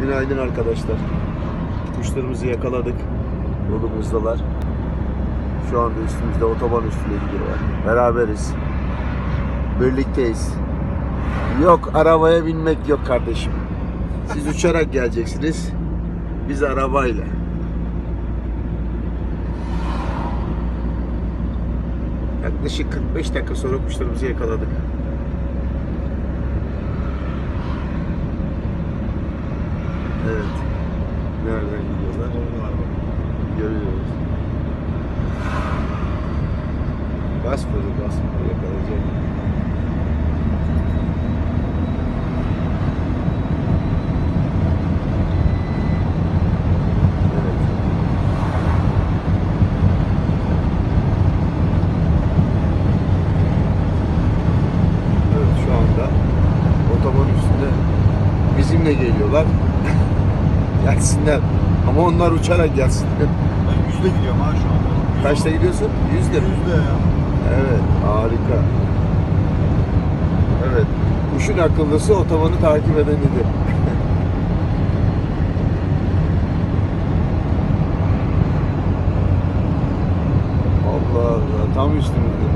Günaydın arkadaşlar. Kuşlarımızı yakaladık. Yolumuzdalar. Şu anda üstümüzde otoban üstüne gidiyorlar. Beraberiz. Birlikteyiz. Yok arabaya binmek yok kardeşim. Siz uçarak geleceksiniz. Biz arabayla. Yaklaşık 45 dakika sonra kuşlarımızı yakaladık. Evet. Nereden gidiyorlar? Görüyoruz. Bas böyle bas böyle yakalayacak. Evet. Evet şu anda otoban üstünde bizimle geliyorlar. Gelsinler. Ama onlar uçarak gelsinler. Ben yüzde gidiyorum ha şu anda. Kaçta gidiyorsun? Yüzde? Yüzde ya. Evet, harika. Evet, kuşun akıllısı otobanı takip edenidir. Allah Allah, tam üstümüzde.